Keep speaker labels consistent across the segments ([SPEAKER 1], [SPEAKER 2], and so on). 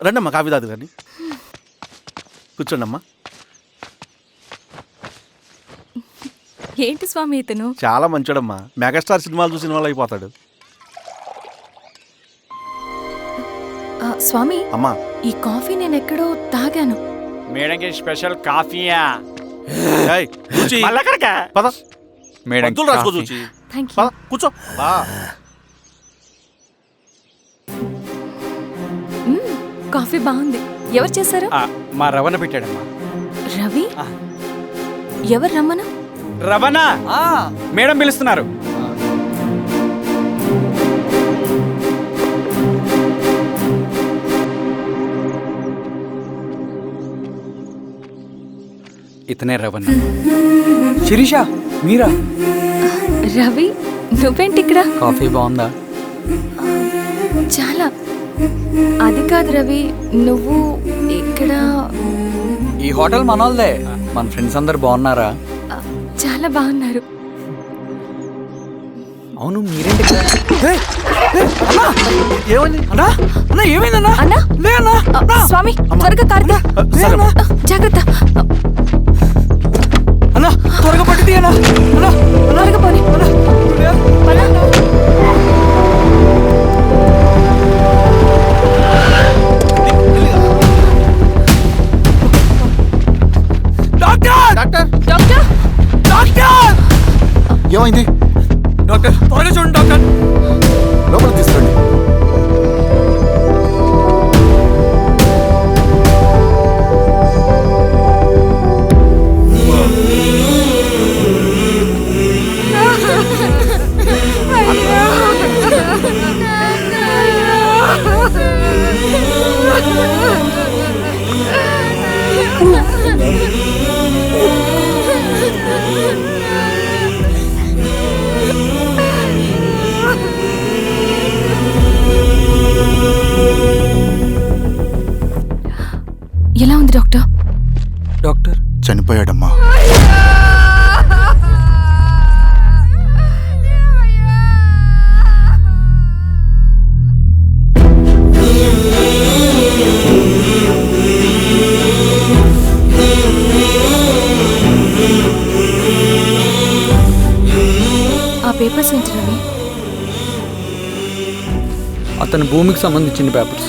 [SPEAKER 1] రండమ్మా కాఫీ తాదు కానీ. కూర్చోండి అమ్మా
[SPEAKER 2] ఏంటి స్వామి ఇతను?
[SPEAKER 1] చాలా మంచోడమ్మా. మెగాస్టార్ సినిమాలు చూసిన వాళ్ళు అయిపోతాడు.
[SPEAKER 2] ఆ, స్వామి
[SPEAKER 1] అమ్మా.
[SPEAKER 2] ఈ కాఫీ నేను ఎక్కడో తాగాను.
[SPEAKER 3] మేడంకి స్పెషల్ కాఫీయా?
[SPEAKER 1] ఏయ్, చూచి
[SPEAKER 3] మళ్ళక్కడికా
[SPEAKER 1] పద.
[SPEAKER 3] మేడం
[SPEAKER 1] మందులు రాసుకో చూచి.
[SPEAKER 2] థ్యాంక్ యూ
[SPEAKER 1] పద కూర్చో. బా.
[SPEAKER 2] కాఫీ బాగుంది. ఎవరు చేశారు?
[SPEAKER 3] మా రవణ పెట్టాడమ్మా.
[SPEAKER 2] రవి. ఎవరు రమ్మను
[SPEAKER 3] రవణ! మేడం పిలుస్తున్నారు. ఇతనే రవణ. శిరీష మీరా?
[SPEAKER 2] రవి నువ్వేంటి ఇక్కడ?
[SPEAKER 3] కాఫీ బాగుందా?
[SPEAKER 2] చాలా. అది కాదు రవి నువ్వు ఇక్కడ
[SPEAKER 3] ఈ హోటల్ మనోల్దే మన ఫ్రెండ్స్ అందరు బాగున్నారా?
[SPEAKER 2] చాలా బాగున్నారు.
[SPEAKER 3] అవును మీరేంటి
[SPEAKER 2] స్వామి త్వరగా. జాగ్రత్త.
[SPEAKER 3] అన్నా త్వరగా పట్టి అన్నా!
[SPEAKER 2] త్వరగా పోనీ.
[SPEAKER 1] ఏమైంది
[SPEAKER 3] డాక్టర్. త్వరగా చూడండి డాక్టర్.
[SPEAKER 1] లోపల తీసుకురండి.
[SPEAKER 2] ఎలా ఉంది డాక్టర్?
[SPEAKER 3] డాక్టర్?
[SPEAKER 1] చనిపోయాడమ్మా.
[SPEAKER 2] ఆ పేపర్స్ ఏంటి రవి?
[SPEAKER 4] అతని భూమికి సంబంధించిన పేపర్స్.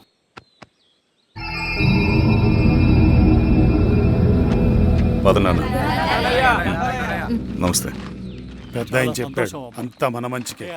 [SPEAKER 5] వదనాను నమస్తే.
[SPEAKER 1] పెద్ద ఆయన చెప్పాడు. అంతా మన మంచికే.